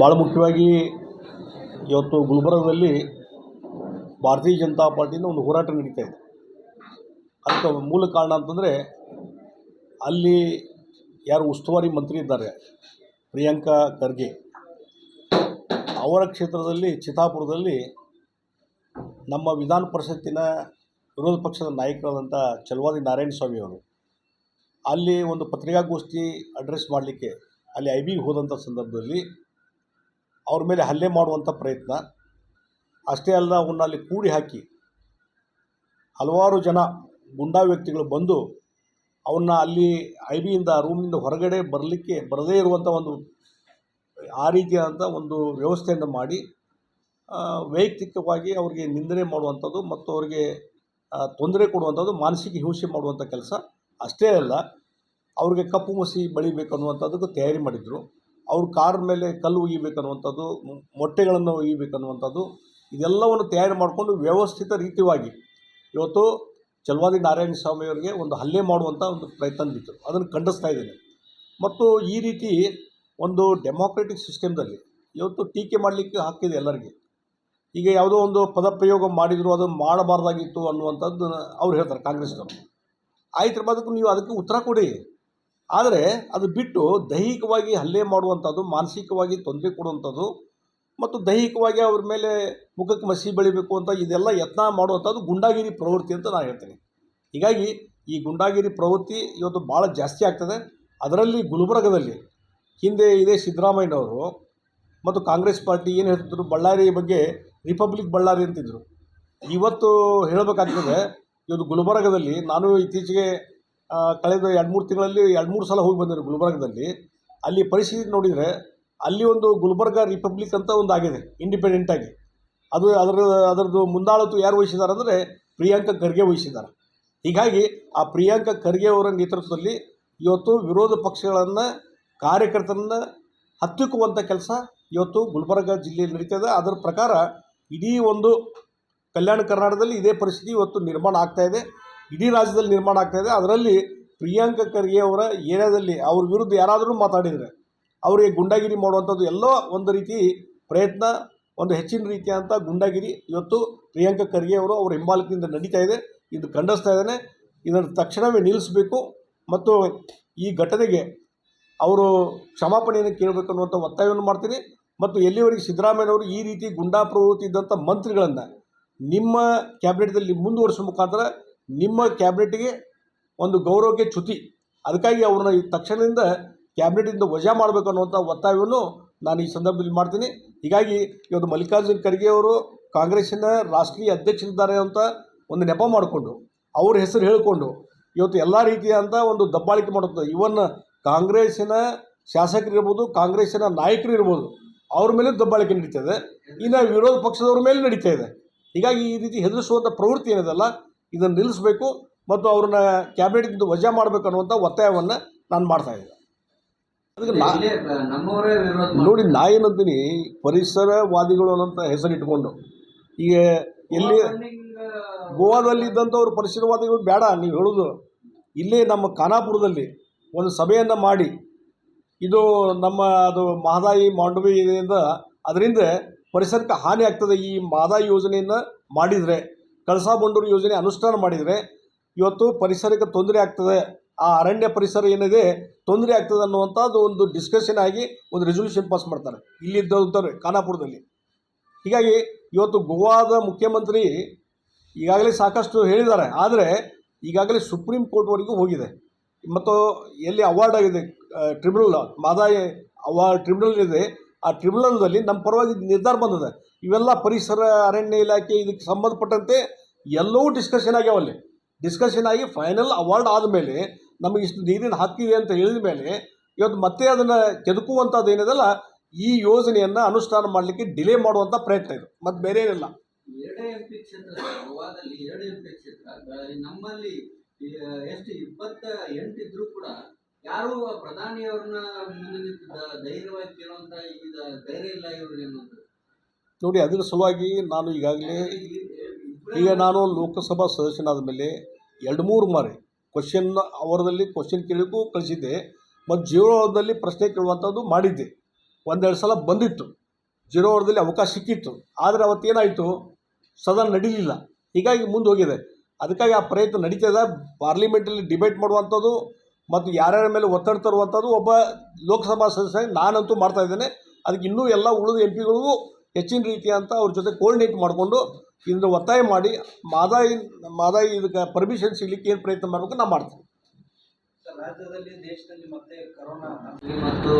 ಭಾಳ ಮುಖ್ಯವಾಗಿ ಇವತ್ತು ಗುಲ್ಬರ್ಗದಲ್ಲಿ ಭಾರತೀಯ ಜನತಾ ಪಾರ್ಟಿಯಿಂದ ಒಂದು ಹೋರಾಟ ನಡೀತಾ ಇದೆ. ಅದಕ್ಕೆ ಮೂಲ ಕಾರಣ ಅಂತಂದರೆ ಅಲ್ಲಿ ಯಾರು ಉಸ್ತುವಾರಿ ಮಂತ್ರಿ ಇದ್ದಾರೆ, ಪ್ರಿಯಾಂಕಾ ಖರ್ಗೆ. ಅವರ ಕ್ಷೇತ್ರದಲ್ಲಿ ಚಿತಾಪುರದಲ್ಲಿ ನಮ್ಮ ವಿಧಾನ ಪರಿಷತ್ತಿನ ವಿರೋಧ ಪಕ್ಷದ ನಾಯಕರಾದಂಥ ಚಲವಾದಿ ನಾರಾಯಣ ಸ್ವಾಮಿ ಅವರು, ಅಲ್ಲಿ ಒಂದು ಪತ್ರಿಕಾಗೋಷ್ಠಿ ಅಡ್ರೆಸ್ ಮಾಡಲಿಕ್ಕೆ, ಅಲ್ಲಿ ಐ ಬಿಗೆ ಹೋದಂಥ ಸಂದರ್ಭದಲ್ಲಿ ಅವ್ರ ಮೇಲೆ ಹಲ್ಲೆ ಮಾಡುವಂಥ ಪ್ರಯತ್ನ. ಅಷ್ಟೇ ಅಲ್ಲ ಅವನ್ನ ಅಲ್ಲಿ ಕೂಡಿ ಹಾಕಿ ಹಲವಾರು ಜನ ಗುಂಡಾ ವ್ಯಕ್ತಿಗಳು ಬಂದು ಅವನ್ನ ಅಲ್ಲಿ ಐ ಬಿಯಿಂದ ರೂಮಿಂದ ಹೊರಗಡೆ ಬರಲಿಕ್ಕೆ, ಬರದೇ ಇರುವಂಥ ಒಂದು ಆ ರೀತಿಯಾದಂಥ ಒಂದು ವ್ಯವಸ್ಥೆಯನ್ನು ಮಾಡಿ ವೈಯಕ್ತಿಕವಾಗಿ ಅವರಿಗೆ ನಿಂದನೆ ಮಾಡುವಂಥದ್ದು ಮತ್ತು ಅವರಿಗೆ ತೊಂದರೆ ಕೊಡುವಂಥದ್ದು, ಮಾನಸಿಕ ಹಿಂಸೆ ಮಾಡುವಂಥ ಕೆಲಸ. ಅಷ್ಟೇ ಅಲ್ಲ, ಅವ್ರಿಗೆ ಕಪ್ಪು ಮಸಿ ಬಳಿಬೇಕು ಅನ್ನುವಂಥದ್ದಕ್ಕೂ ತಯಾರಿ ಮಾಡಿದರು. ಅವ್ರ ಕಾರ್ ಮೇಲೆ ಕಲ್ಲು ಒಗಿಬೇಕನ್ನುವಂಥದ್ದು ಮೊಟ್ಟೆಗಳನ್ನು ಒಗಿಬೇಕನ್ನುವಂಥದ್ದು ಇದೆಲ್ಲವನ್ನು ತಯಾರು ಮಾಡಿಕೊಂಡು ವ್ಯವಸ್ಥಿತ ರೀತಿಯಾಗಿ ಇವತ್ತು ಚಲವಾದಿ ನಾರಾಯಣ ಸ್ವಾಮಿ ಅವರಿಗೆ ಒಂದು ಹಲ್ಲೆ ಮಾಡುವಂಥ ಒಂದು ಪ್ರಯತ್ನ ಬಿತ್ತು ಅದನ್ನು ಖಂಡಿಸ್ತಾ ಇದ್ದೇನೆ. ಮತ್ತು ಈ ರೀತಿ ಒಂದು ಡೆಮೋಕ್ರೆಟಿಕ್ ಸಿಸ್ಟಮ್ದಲ್ಲಿ ಇವತ್ತು ಟೀಕೆ ಮಾಡಲಿಕ್ಕೆ ಹಾಕಿದೆ ಎಲ್ಲರಿಗೆ. ಈಗ ಯಾವುದೋ ಒಂದು ಪದಪ್ರಯೋಗ ಮಾಡಿದರು, ಅದು ಮಾಡಬಾರ್ದಾಗಿತ್ತು ಅನ್ನುವಂಥದ್ದು ಅವ್ರು ಹೇಳ್ತಾರೆ ಕಾಂಗ್ರೆಸ್ನವರು. ಆಯ್ತು ಅದಕ್ಕೆ ನೀವು ಅದಕ್ಕೆ ಉತ್ತರ ಕೊಡಿ. ಆದರೆ ಅದು ಬಿಟ್ಟು ದೈಹಿಕವಾಗಿ ಹಲ್ಲೆ ಮಾಡುವಂಥದ್ದು, ಮಾನಸಿಕವಾಗಿ ತೊಂದರೆ ಕೊಡುವಂಥದ್ದು ಮತ್ತು ದೈಹಿಕವಾಗಿ ಅವ್ರ ಮೇಲೆ ಮುಖಕ್ಕೆ ಮಸಿ ಬೆಳಿಬೇಕು ಅಂತ ಇದೆಲ್ಲ ಯತ್ನ ಮಾಡುವಂಥದ್ದು ಗುಂಡಾಗಿರಿ ಪ್ರವೃತ್ತಿ ಅಂತ ನಾನು ಹೇಳ್ತೀನಿ. ಹೀಗಾಗಿ ಈ ಗುಂಡಾಗಿರಿ ಪ್ರವೃತ್ತಿ ಇವತ್ತು ಭಾಳ ಜಾಸ್ತಿ ಆಗ್ತದೆ. ಅದರಲ್ಲಿ ಗುಲ್ಬರ್ಗದಲ್ಲಿ ಹಿಂದೆ ಇದೇ ಸಿದ್ದರಾಮಯ್ಯನವರು ಮತ್ತು ಕಾಂಗ್ರೆಸ್ ಪಾರ್ಟಿ ಏನು ಹೇಳ್ತಿದ್ರು, ಬಳ್ಳಾರಿ ಬಗ್ಗೆ ರಿಪಬ್ಲಿಕ್ ಬಳ್ಳಾರಿ ಅಂತಿದ್ರು. ಇವತ್ತು ಹೇಳಬೇಕಾಗ್ತದೆ, ಇವತ್ತು ಗುಲ್ಬರ್ಗದಲ್ಲಿ ನಾನು ಇತ್ತೀಚೆಗೆ ಕಳೆದ ಎರಡು ಮೂರು ತಿಂಗಳಲ್ಲಿ ಎರಡು ಮೂರು ಸಲ ಹೋಗಿ ಬಂದಿದ್ದಾರೆ ಗುಲ್ಬರ್ಗದಲ್ಲಿ. ಅಲ್ಲಿ ಪರಿಸ್ಥಿತಿ ನೋಡಿದರೆ ಅಲ್ಲಿ ಒಂದು ಗುಲ್ಬರ್ಗ ರಿಪಬ್ಲಿಕ್ ಅಂತ ಒಂದು ಆಗಿದೆ ಇಂಡಿಪೆಂಡೆಂಟಾಗಿ ಅದು ಅದರ, ಅದರದ್ದು ಮುಂದಾಳತ್ತು ಯಾರು ವಹಿಸಿದ್ದಾರೆ ಅಂದರೆ ಪ್ರಿಯಾಂಕಾ ಖರ್ಗೆ ವಹಿಸಿದ್ದಾರೆ. ಹೀಗಾಗಿ ಆ ಪ್ರಿಯಾಂಕಾ ಖರ್ಗೆ ಅವರ ನೇತೃತ್ವದಲ್ಲಿ ಇವತ್ತು ವಿರೋಧ ಪಕ್ಷಗಳನ್ನು, ಕಾರ್ಯಕರ್ತರನ್ನು ಹತ್ತಿಕ್ಕುವಂಥ ಕೆಲಸ ಇವತ್ತು ಗುಲ್ಬರ್ಗ ಜಿಲ್ಲೆಯಲ್ಲಿ ನಡೀತದೆ. ಅದರ ಪ್ರಕಾರ ಇಡೀ ಒಂದು ಕಲ್ಯಾಣ ಕರ್ನಾಟಕದಲ್ಲಿ ಇದೇ ಪರಿಸ್ಥಿತಿ ಇವತ್ತು ನಿರ್ಮಾಣ ಆಗ್ತಾ ಇದೆ. ಇಡೀ ರಾಜ್ಯದಲ್ಲಿ ನಿರ್ಮಾಣ ಆಗ್ತಾ ಇದೆ. ಅದರಲ್ಲಿ ಪ್ರಿಯಾಂಕ ಖರ್ಗೆ ಅವರ ಏರಿಯಾದಲ್ಲಿ ಅವ್ರ ವಿರುದ್ಧ ಯಾರಾದರೂ ಮಾತಾಡಿದರೆ, ಅವರಿಗೆ ಗುಂಡಾಗಿರಿ ಮಾಡುವಂಥದ್ದು ಎಲ್ಲೋ ಒಂದು ರೀತಿ ಪ್ರಯತ್ನ, ಒಂದು ಹೆಚ್ಚಿನ ರೀತಿಯಾದಂಥ ಗುಂಡಾಗಿರಿ ಇವತ್ತು ಪ್ರಿಯಾಂಕ ಖರ್ಗೆ ಅವರು ಅವರ ಹಿಂಬಾಲಕದಿಂದ ನಡೀತಾ ಇದೆ. ಇದು ಖಂಡಿಸ್ತಾ ಇದ್ದಾನೆ. ಇದನ್ನು ತಕ್ಷಣವೇ ನಿಲ್ಲಿಸಬೇಕು. ಮತ್ತು ಈ ಘಟನೆಗೆ ಅವರು ಕ್ಷಮಾಪಣೆಯನ್ನು ಕೇಳಬೇಕು ಅನ್ನುವಂಥ ಒತ್ತಾಯವನ್ನು ಮಾಡ್ತೀನಿ. ಮತ್ತು ಎಲ್ಲಿವರೆಗೆ ಸಿದ್ದರಾಮಯ್ಯನವರು ಈ ರೀತಿ ಗುಂಡಾ ಪ್ರವೃತ್ತಿ ಇದ್ದಂಥ ಮಂತ್ರಿಗಳನ್ನು ನಿಮ್ಮ ಕ್ಯಾಬಿನೆಟ್ದಲ್ಲಿ ಮುಂದುವರಿಸುವ ಮುಖಾಂತರ ನಿಮ್ಮ ಕ್ಯಾಬಿನೆಟ್ಗೆ ಒಂದು ಗೌರವಕ್ಕೆ ಚ್ಯುತಿ. ಅದಕ್ಕಾಗಿ ಅವ್ರನ್ನ ತಕ್ಷಣದಿಂದ ಕ್ಯಾಬಿನೆಟಿಂದ ವಜಾ ಮಾಡಬೇಕು ಅನ್ನುವಂಥ ಒತ್ತಾಯವನ್ನು ನಾನು ಈ ಸಂದರ್ಭದಲ್ಲಿ ಮಾಡ್ತೀನಿ. ಹೀಗಾಗಿ ಇವತ್ತು ಮಲ್ಲಿಕಾರ್ಜುನ್ ಖರ್ಗೆ ಅವರು ಕಾಂಗ್ರೆಸ್ಸಿನ ರಾಷ್ಟ್ರೀಯ ಅಧ್ಯಕ್ಷರಿದ್ದಾರೆ ಅಂತ ಒಂದು ನೆಪ ಮಾಡಿಕೊಂಡು, ಅವ್ರ ಹೆಸರು ಹೇಳಿಕೊಂಡು ಇವತ್ತು ಎಲ್ಲ ರೀತಿಯಾದಂಥ ಒಂದು ದಬ್ಬಾಳಿಕೆ ಮಾಡುತ್ತದೆ ಇವನ್ ಕಾಂಗ್ರೆಸ್ಸಿನ ಶಾಸಕರಿರ್ಬೋದು ಕಾಂಗ್ರೆಸ್ಸಿನ ನಾಯಕರು ಇರ್ಬೋದು, ಅವ್ರ ಮೇಲೆ ದಬ್ಬಾಳಿಕೆ ನಡೀತದೆ ಇನ್ನು ವಿರೋಧ ಪಕ್ಷದವ್ರ ಮೇಲೆ ನಡೀತಾ ಇದೆ. ಹೀಗಾಗಿ ಈ ರೀತಿ ಹೆದರಿಸುವಂಥ ಪ್ರವೃತ್ತಿ ಏನಿದೆಲ್ಲ ಇದನ್ನು ನಿಲ್ಲಿಸಬೇಕು ಮತ್ತು ಅವ್ರನ್ನ ಕ್ಯಾಬಿನೆಟ್ಗಿಂತ ವಜಾ ಮಾಡಬೇಕು ಅನ್ನುವಂಥ ಒತ್ತಾಯವನ್ನು ನಾನು ಮಾಡ್ತಾ ಇದ್ದೆ. ಅದಕ್ಕೆ ನಾ ನೋಡಿ ನಾ ಏನಂತೀನಿ ಪರಿಸರವಾದಿಗಳು ಅನ್ನೋಂಥ ಹೆಸರಿಟ್ಕೊಂಡು ಈಗ ಎಲ್ಲಿ ಗೋವಾದಲ್ಲಿ ಇದ್ದಂಥವ್ರು ಪರಿಸರವಾದಿಗಳು ಬೇಡ ನೀವು ಹೇಳೋದು. ಇಲ್ಲೇ ನಮ್ಮ ಖಾನಾಪುರದಲ್ಲಿ ಒಂದು ಸಭೆಯನ್ನು ಮಾಡಿ ಇದು ನಮ್ಮ ಅದು ಮಹದಾಯಿ ಮಾಂಡವಿ ಇದರಿಂದ ಅದರಿಂದ ಪರಿಸರಕ್ಕೆ ಹಾನಿ ಆಗ್ತದೆ ಈ ಮಹದಾಯಿ ಯೋಜನೆಯನ್ನು ಮಾಡಿದರೆ ಕಳಸಾ ಬಂಡೂರು ಯೋಜನೆ ಅನುಷ್ಠಾನ ಮಾಡಿದರೆ ಇವತ್ತು ಪರಿಸರಕ್ಕೆ ತೊಂದರೆ ಆಗ್ತದೆ. ಆ ಅರಣ್ಯ ಪರಿಸರ ಏನಿದೆ, ತೊಂದರೆ ಆಗ್ತದೆ ಅನ್ನುವಂಥದ್ದು ಒಂದು ಡಿಸ್ಕಷನ್ ಆಗಿ ಒಂದು ರೆಸೊಲ್ಯೂಷನ್ ಪಾಸ್ ಮಾಡ್ತಾರೆ. ಇಲ್ಲಿದ್ದಂಥವ್ರೆ ಖಾನಾಪುರದಲ್ಲಿ. ಹೀಗಾಗಿ ಇವತ್ತು ಗೋವಾದ ಮುಖ್ಯಮಂತ್ರಿ ಈಗಾಗಲೇ ಸಾಕಷ್ಟು ಹೇಳಿದ್ದಾರೆ. ಆದರೆ ಈಗಾಗಲೇ ಸುಪ್ರೀಂ ಕೋರ್ಟ್ವರೆಗೂ ಹೋಗಿದೆ. ಮತ್ತು ಎಲ್ಲಿ ಅವಾರ್ಡ್ ಆಗಿದೆ ಟ್ರಿಬ್ಯುನಲ್ ಮಾದಾಯ ಅವಾರ್ಡ್ ಟ್ರಿಬ್ಯುನಲ್ ಇದೆ. ಆ ಟ್ರಿಬ್ಯುನಲ್ದಲ್ಲಿ ನಮ್ಮ ಪರವಾಗಿ ನಿರ್ಧಾರ ಬಂದಿದೆ. ಇವೆಲ್ಲ ಪರಿಸರ ಅರಣ್ಯ ಇಲಾಖೆ ಇದಕ್ಕೆ ಸಂಬಂಧಪಟ್ಟಂತೆ ಎಲ್ಲವೂ ಡಿಸ್ಕಷನ್ ಆಗ್ಯಾವ ಅಲ್ಲಿ ಡಿಸ್ಕಷನ್ ಆಗಿ ಫೈನಲ್ ಅವಾರ್ಡ್ ಆದಮೇಲೆ ನಮಗೆ ಇಷ್ಟು ನೀರಿನ ಹಕ್ಕಿದೆ ಅಂತ ಹೇಳಿದ ಮೇಲೆ ಇವತ್ತು ಮತ್ತೆ ಅದನ್ನು ಕೆದಕುವಂಥದ್ದು ಏನಿದೆಲ್ಲ ಈ ಯೋಜನೆಯನ್ನು ಅನುಷ್ಠಾನ ಮಾಡಲಿಕ್ಕೆ ಡಿಲೇ ಮಾಡುವಂಥ ಪ್ರಯತ್ನ ಇದು. ಮತ್ತು ಬೇರೆ ಏನಿಲ್ಲ. ಎರಡೇ ಎಂ ಪಿ ಕ್ಷೇತ್ರ ಸರ್. ಗೋವಾದಲ್ಲಿ ಎರಡು ಎಂ ಪಿ ಕ್ಷೇತ್ರ ನಮ್ಮಲ್ಲಿ ಎಷ್ಟು ಇಪ್ಪತ್ತ ಕೂಡ ಯಾರು ಪ್ರಧಾನಿಯವ್ರನ್ನ ಮುಂದೆ ಧೈರ್ಯವಾಗಿ ಕೇಳುವಂತ ಈಗ ಧೈರ್ಯ ಇಲ್ಲ ಇವ್ರಿಗೆ ನೋಡಿ ಅದರ ಸಲುವಾಗಿ ನಾನು ಈಗಾಗಲೇ ಈಗ ನಾನು ಲೋಕಸಭಾ ಸದಸ್ಯನಾದ ಮೇಲೆ ಎರಡು ಮೂರು ಮಾರಿ ಕ್ವಶನ್ ಅವರದಲ್ಲಿ ಕ್ವಶನ್ ಕೇಳಲಿಕ್ಕೂ ಕಳಿಸಿದ್ದೆ, ಮತ್ತು ಜೀವನದಲ್ಲಿ ಪ್ರಶ್ನೆ ಕೇಳುವಂಥದ್ದು ಮಾಡಿದ್ದೆ. ಒಂದೆರಡು ಸಲ ಬಂದಿತ್ತು. ಜೀರೋ ಅವರದಲ್ಲಿ ಅವಕಾಶ ಸಿಕ್ಕಿತ್ತು. ಆದರೆ ಅವತ್ತೇನಾಯಿತು? ಸದನ ನಡೀಲಿಲ್ಲ. ಹೀಗಾಗಿ ಮುಂದೆ ಹೋಗಿದೆ. ಅದಕ್ಕಾಗಿ ಆ ಪ್ರಯತ್ನ ನಡೀತದೆ ಪಾರ್ಲಿಮೆಂಟಲ್ಲಿ ಡಿಬೇಟ್ ಮಾಡುವಂಥದ್ದು ಮತ್ತು ಯಾರ್ಯಾರ ಮೇಲೆ ಒತ್ತಡ ತರುವಂಥದ್ದು ಒಬ್ಬ ಲೋಕಸಭಾ ಸದಸ್ಯ ನಾನಂತೂ ಮಾಡ್ತಾ ಇದ್ದೇನೆ. ಅದಕ್ಕೆ ಇನ್ನೂ ಎಲ್ಲ ಉಳಿದ ಎಂ ಪಿಗಳಿಗೂ ಹೆಚ್ಚಿನ ರೀತಿಯಂತ ಅವ್ರ ಜೊತೆ ಕೋರ್ಡಿನೇಟ್ ಮಾಡಿಕೊಂಡು ಇದನ್ನು ಒತ್ತಾಯ ಮಾಡಿ ಮಾದಾಯಿ ಮಾದಾಯಿ ಇದಕ್ಕೆ ಪರ್ಮಿಷನ್ ಸಿಗ್ಲಿಕ್ಕೆ ಏನು ಪ್ರಯತ್ನ ಮಾಡಬೇಕು ನಾವು ಮಾಡ್ತೀವಿ. ರಾಜ್ಯದಲ್ಲಿ ದೇಶದಲ್ಲಿ ಮತ್ತೆ ಕರೋನಾ ಮತ್ತು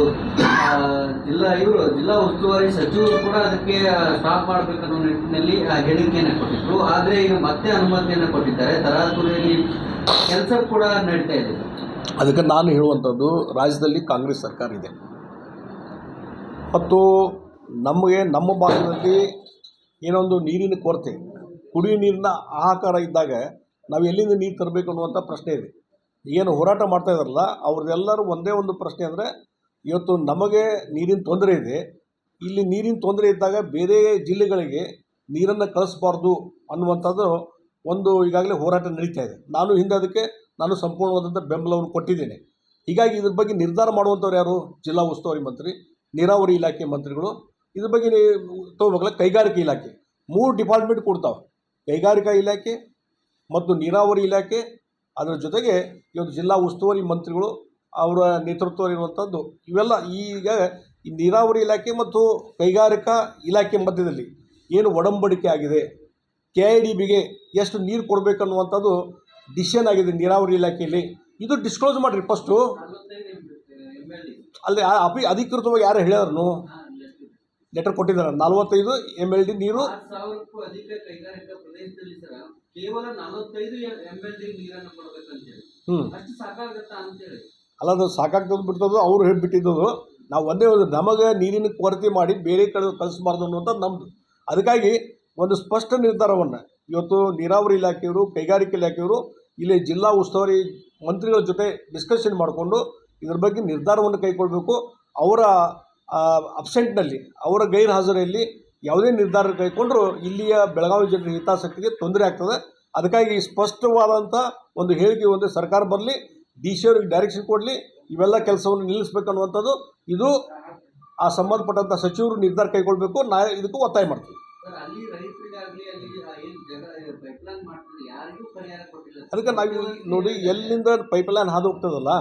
ಜಿಲ್ಲಾ ಇವರು ಜಿಲ್ಲಾ ಉಸ್ತುವಾರಿ ಸಚಿವರು ಕೂಡ ಅದಕ್ಕೆ ಸ್ಟಾಪ್ ಮಾಡಬೇಕನ್ನೋ ನಿಟ್ಟಿನಲ್ಲಿ ಆ ಹೇಳಿಕೆಯನ್ನು ಕೊಟ್ಟಿದ್ರು. ಆದರೆ ಈಗ ಮತ್ತೆ ಅನುಮತಿಯನ್ನು ಕೊಟ್ಟಿದ್ದಾರೆ. ತರಾತುರಿಯಲ್ಲಿ ಕೆಲಸ ಕೂಡ ನಡೀತಾ ಇದೆ. ಅದಕ್ಕೆ ನಾನು ಹೇಳುವಂಥದ್ದು ರಾಜ್ಯದಲ್ಲಿ ಕಾಂಗ್ರೆಸ್ ಸರ್ಕಾರ ಇದೆ. ಮತ್ತು ನಮಗೆ ನಮ್ಮ ಭಾಗದಲ್ಲಿ ಏನೊಂದು ನೀರಿನ ಕೊರತೆ. ಕುಡಿಯುವ ನೀರಿನ ಆಹಾಕಾರ ಇದ್ದಾಗ ನಾವು ಎಲ್ಲಿಂದ ನೀರು ತರಬೇಕು ಅನ್ನುವಂಥ ಪ್ರಶ್ನೆ ಇದೆ. ಏನು ಹೋರಾಟ ಮಾಡ್ತಾ ಇದ್ದಾರಲ್ಲ ಅವ್ರದ್ದೆಲ್ಲರೂ ಒಂದೇ ಒಂದು ಪ್ರಶ್ನೆ ಅಂದರೆ, ಇವತ್ತು ನಮಗೆ ನೀರಿನ ತೊಂದರೆ ಇದೆ. ಇಲ್ಲಿ ನೀರಿನ ತೊಂದರೆ ಇದ್ದಾಗ ಬೇರೆ ಜಿಲ್ಲೆಗಳಿಗೆ ನೀರನ್ನು ಕಳಿಸ್ಬಾರ್ದು ಅನ್ನುವಂಥದ್ದು ಒಂದು ಈಗಾಗಲೇ ಹೋರಾಟ ನಡೀತಾ ಇದೆ. ನಾನು ಹಿಂದೆ ಅದಕ್ಕೆ, ನಾನು ಸಂಪೂರ್ಣವಾದಂಥ ಬೆಂಬಲವನ್ನು ಕೊಟ್ಟಿದ್ದೇನೆ. ಹೀಗಾಗಿ ಇದ್ರ ಬಗ್ಗೆ ನಿರ್ಧಾರ ಮಾಡುವಂಥವ್ರು ಯಾರು? ಜಿಲ್ಲಾ ಉಸ್ತುವಾರಿ ಮಂತ್ರಿ, ನೀರಾವರಿ ಇಲಾಖೆ ಮಂತ್ರಿಗಳು ಇದ್ರ ಬಗ್ಗೆ ತಗೋಬೇಕಲ್ಲ? ಕೈಗಾರಿಕೆ ಇಲಾಖೆ. ಮೂರು ಡಿಪಾರ್ಟ್ಮೆಂಟ್ ಕೊಡ್ತಾವೆ. ಕೈಗಾರಿಕಾ ಇಲಾಖೆ ಮತ್ತು ನೀರಾವರಿ ಇಲಾಖೆ. ಅದರ ಜೊತೆಗೆ ಇವತ್ತು ಜಿಲ್ಲಾ ಉಸ್ತುವಾರಿ ಮಂತ್ರಿಗಳು ಅವರ ನೇತೃತ್ವ ಇರುವಂಥದ್ದು ಇವೆಲ್ಲ ಈಗ ಈ ನೀರಾವರಿ ಇಲಾಖೆ ಮತ್ತು ಕೈಗಾರಿಕಾ ಇಲಾಖೆ ಮಧ್ಯದಲ್ಲಿ ಏನು ಒಡಂಬಡಿಕೆ ಆಗಿದೆ? ಕೆ ಐ ಡಿ ಬಿಗೆ ಎಷ್ಟು ನೀರು ಕೊಡಬೇಕನ್ನುವಂಥದ್ದು ಡಿಸಿಷನ್ ಆಗಿದೆ ನೀರಾವರಿ ಇಲಾಖೆಯಲ್ಲಿ. ಇದು ಡಿಸ್ಕ್ಲೋಸ್ ಮಾಡಿರಿ ಫಸ್ಟು ಅಲ್ಲಿ ಅಪಿ ಅಧಿಕೃತವಾಗಿ ಯಾರು ಹೇಳ್ಯಾರನು ಲೆಟರ್ ಕೊಟ್ಟಿದ್ದಾರೆ. ನಲ್ವತ್ತೈದು ಎಂ ಎಲ್ ಡಿ ನೀರು. ಹ್ಞೂ ಅಷ್ಟು ಸಾಕಾಗತ್ತಾ ಅಂತೇಳಿ. ಅಲ್ಲ ಅದು ಸಾಕಾಗ್ತದೆ ಅವರು ಅವ್ರು ಹೇಳ್ಬಿಟ್ಟಿದ್ದು ನಾವು ಒಂದೇ ಒಂದು ನಮಗೆ ನೀರಿನ ಕೊರತೆ ಮಾಡಿ ಬೇರೆ ಕಡೆ ಕಳಿಸಬಾರ್ದು ಅನ್ನುವಂಥದ್ದು ನಮ್ಮದು ಅದಕ್ಕಾಗಿ ಒಂದು ಸ್ಪಷ್ಟ ನಿರ್ಧಾರವನ್ನು ಇವತ್ತು ನೀರಾವರಿ ಇಲಾಖೆಯವರು ಕೈಗಾರಿಕೆ ಇಲಾಖೆಯವರು ಇಲ್ಲಿ ಜಿಲ್ಲಾ ಉಸ್ತುವಾರಿ ಮಂತ್ರಿಗಳ ಜೊತೆ ಡಿಸ್ಕಷನ್ ಮಾಡಿಕೊಂಡು ಇದ್ರ ಬಗ್ಗೆ ನಿರ್ಧಾರವನ್ನು ಕೈಗೊಳ್ಳಬೇಕು ಅವರ ಅಬ್ಸೆಂಟ್ನಲ್ಲಿ ಅವರ ಗೈರು ಹಾಜರಿಯಲ್ಲಿ ಯಾವುದೇ ನಿರ್ಧಾರ ಕೈಗೊಂಡರೂ ಇಲ್ಲಿಯ ಬೆಳಗಾವಿ ಜನರ ಹಿತಾಸಕ್ತಿಗೆ ತೊಂದರೆ ಆಗ್ತದೆ. ಅದಕ್ಕಾಗಿ ಸ್ಪಷ್ಟವಾದಂಥ ಒಂದು ಹೇಳಿಕೆ ಒಂದು ಸರ್ಕಾರ ಬರಲಿ ಡಿ ಸಿ ಅವ್ರಿಗೆ ಡೈರೆಕ್ಷನ್ ಕೊಡಲಿ ಇವೆಲ್ಲ ಕೆಲಸವನ್ನು ನಿಲ್ಲಿಸ್ಬೇಕನ್ನುವಂಥದ್ದು ಇದು ಆ ಸಂಬಂಧಪಟ್ಟಂಥ ಸಚಿವರು ನಿರ್ಧಾರ ಕೈಗೊಳ್ಳಬೇಕು ನಾ ಇದಕ್ಕೂ ಒತ್ತಾಯ ಮಾಡ್ತೀವಿ. ಅದಕ್ಕೆ ನಾವು ನೋಡಿ ಎಲ್ಲಿಂದ ಪೈಪ್ ಲೈನ್ ಹಾದು ಹೋಗ್ತದಲ್ಲ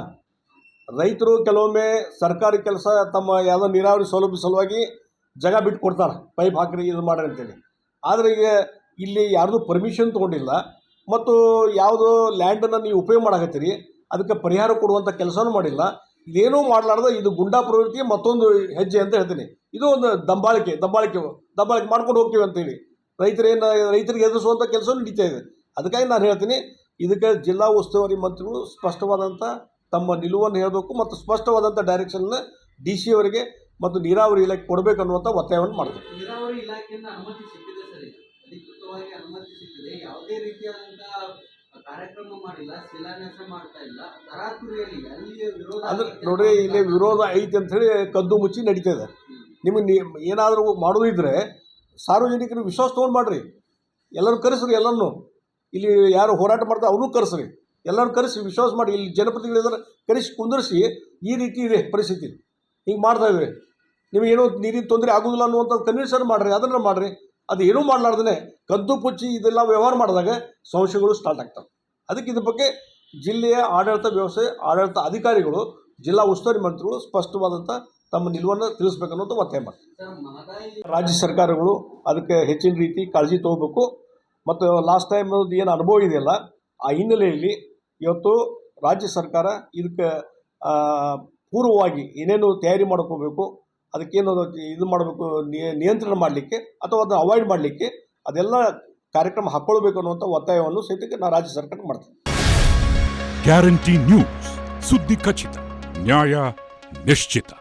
ರೈತರು ಕೆಲವೊಮ್ಮೆ ಸರ್ಕಾರಿ ಕೆಲಸ ತಮ್ಮ ಯಾವುದೋ ನೀರಾವರಿ ಸೌಲಭ್ಯ ಸಲುವಾಗಿ ಜಾಗ ಬಿಟ್ಟು ಕೊಡ್ತಾರೆ. ಪೈಪ್ ಹಾಕ್ರಿ, ಇದು ಮಾಡ್ರಿ ಅಂತೇಳಿ. ಆದರೆ ಈಗ ಇಲ್ಲಿ ಯಾರ್ದು ಪರ್ಮಿಷನ್ ತೊಗೊಂಡಿಲ್ಲ. ಮತ್ತು ಯಾವುದು ಲ್ಯಾಂಡನ್ನು ನೀವು ಉಪಯೋಗ ಮಾಡಕತ್ತೀರಿ. ಅದಕ್ಕೆ ಪರಿಹಾರ ಕೊಡುವಂಥ ಕೆಲಸನೂ ಮಾಡಿಲ್ಲ. ಇದೇನೂ ಮಾಡಲಾರ್ದ ಇದು ಗುಂಡಾ ಪ್ರವೃತ್ತಿ ಮತ್ತೊಂದು ಹೆಜ್ಜೆ ಅಂತ ಹೇಳ್ತೀನಿ. ಇದು ಒಂದು ದಂಬಾಳಿಕೆ ದಂಬಾಳಿಕೆ ದಬ್ಬಾಳಿಕೆ ಮಾಡ್ಕೊಂಡು ಹೋಗ್ತೀವಿ ಅಂತೇಳಿ. ರೈತರೇನು ರೈತರಿಗೆ ಎದುರಿಸುವಂಥ ಕೆಲಸವೂ ನಡೀತಾ ಇದೆ. ಅದಕ್ಕಾಗಿ ನಾನು ಹೇಳ್ತೀನಿ, ಇದಕ್ಕೆ ಜಿಲ್ಲಾ ಉಸ್ತುವಾರಿ ಮಂತ್ರಿಗಳು ಸ್ಪಷ್ಟವಾದಂಥ ತಮ್ಮ ನಿಲುವನ್ನು ಹೇಳಬೇಕು ಮತ್ತು ಸ್ಪಷ್ಟವಾದಂಥ ಡೈರೆಕ್ಷನ್ನ ಡಿ ಸಿ ಅವರಿಗೆ ಮತ್ತು ನೀರಾವರಿ ಇಲಾಖೆ ಕೊಡಬೇಕು ಅನ್ನುವಂಥ ಒತ್ತಾಯವನ್ನು ಮಾಡ್ತೀವಿ. ನೀರಾವರಿ ಇಲಾಖೆಯಿಂದ ಅನುಮತಿ ಸಿಕ್ಕಿದೆ ಸರ್ ಅಧಿಕೃತವಾಗಿ ಅನುಮತಿ ಸಿಕ್ಕಿದೆ. ಯಾವುದೇ ರೀತಿಯಾದಂಥ ಕಾರ್ಯಕ್ರಮ ಮಾಡಿಲ್ಲ ಶಿಲಾನ್ಯಾಸ ಮಾಡ್ತಾ ಇಲ್ಲ. ತರಾತುರಿಯಲ್ಲಿ ಅಲ್ಲಿಯ ವಿರೋಧ ಅಂದ್ರೆ ನೋಡ್ರಿ ಇಲ್ಲಿ ವಿರೋಧ ಐತಿ ಅಂಥೇಳಿ ಕದ್ದು ಮುಚ್ಚಿ ನಡೀತಾ ಇದೆ. ನಿಮಗೆ ಏನಾದರೂ ಮಾಡೋದಿದ್ರೆ ಸಾರ್ವಜನಿಕರು ವಿಶ್ವಾಸ ತೊಗೊಂಡು ಮಾಡಿರಿ. ಎಲ್ಲರೂ ಕರೆಸ್ರಿ ಎಲ್ಲರನ್ನು. ಇಲ್ಲಿ ಯಾರು ಹೋರಾಟ ಮಾಡ್ತಾರೆ ಅವ್ರನ್ನೂ ಕರೆಸ್ರಿ. ಎಲ್ಲರೂ ಕರೆಸಿ, ವಿಶ್ವಾಸ ಮಾಡಿ, ಇಲ್ಲಿ ಜನಪ್ರತಿನಿಧಿಗಳಿದ್ದಾರೆ ಕರೆಸಿ ಕುಂದರಿಸಿ, ಈ ರೀತಿ ಇದೆ ಪರಿಸ್ಥಿತಿ. ಹಿಂಗೆ ಮಾಡ್ತಾ ಇದ್ದಾರೆ. ನಿಮಗೇನೋ ನೀರಿನ ತೊಂದರೆ ಆಗೋದಿಲ್ಲ ಅನ್ನುವಂಥ ಕನ್ವಿನ್ಸರ್ ಮಾಡಿರಿ, ಅದನ್ನು ಮಾಡಿರಿ. ಅದು ಏನೂ ಮಾಡಲಾರ್ದೇ ಕದ್ದು ಪುಚ್ಚಿ ಇದೆಲ್ಲ ವ್ಯವಹಾರ ಮಾಡಿದಾಗ ಸಂಶಯಗಳು ಸ್ಟಾರ್ಟ್ ಆಗ್ತವೆ. ಅದಕ್ಕೆ ಇದ್ರ ಬಗ್ಗೆ ಜಿಲ್ಲೆಯ ಆಡಳಿತ ವ್ಯವಸ್ಥೆ, ಆಡಳಿತ ಅಧಿಕಾರಿಗಳು, ಜಿಲ್ಲಾ ಉಸ್ತುವಾರಿ ಮಂತ್ರಿಗಳು ಸ್ಪಷ್ಟವಾದಂಥ ತಮ್ಮ ನಿಲುವನ್ನು ತಿಳಿಸ್ಬೇಕನ್ನೋದು ಒತ್ತಾಯ ಮಾಡ್ತಾರೆ ರಾಜ್ಯ ಸರ್ಕಾರಗಳು ಅದಕ್ಕೆ ಹೆಚ್ಚಿನ ರೀತಿ ಕಾಳಜಿ ತಗೋಬೇಕು. ಮತ್ತು ಲಾಸ್ಟ್ ಟೈಮ್ ಏನು ಅನುಭವ ಇದೆಯಲ್ಲ, ಆ ಹಿನ್ನೆಲೆಯಲ್ಲಿ ಇವತ್ತು ರಾಜ್ಯ ಸರ್ಕಾರ ಇದಕ್ಕೆ ಪೂರ್ವವಾಗಿ ಏನೇನು ತಯಾರಿ ಮಾಡ್ಕೋಬೇಕು, ಅದಕ್ಕೇನು ಇದು ಮಾಡಬೇಕು ನಿಯಂತ್ರಣ ಮಾಡಲಿಕ್ಕೆ ಅಥವಾ ಅದನ್ನು ಅವಾಯ್ಡ್ ಮಾಡಲಿಕ್ಕೆ ಅದೆಲ್ಲ ಕಾರ್ಯಕ್ರಮ ಹಾಕ್ಕೊಳ್ಬೇಕು ಅನ್ನುವಂಥ ಒತ್ತಾಯವನ್ನು ಸಹಿತಕ್ಕೆ ನಾನು ರಾಜ್ಯ ಸರ್ಕಾರ ಮಾಡ್ತೀನಿ. ಗ್ಯಾರಂಟಿ ನ್ಯೂಸ್ ಸುದ್ದಿ ಖಚಿತ ನ್ಯಾಯ ನಿಶ್ಚಿತ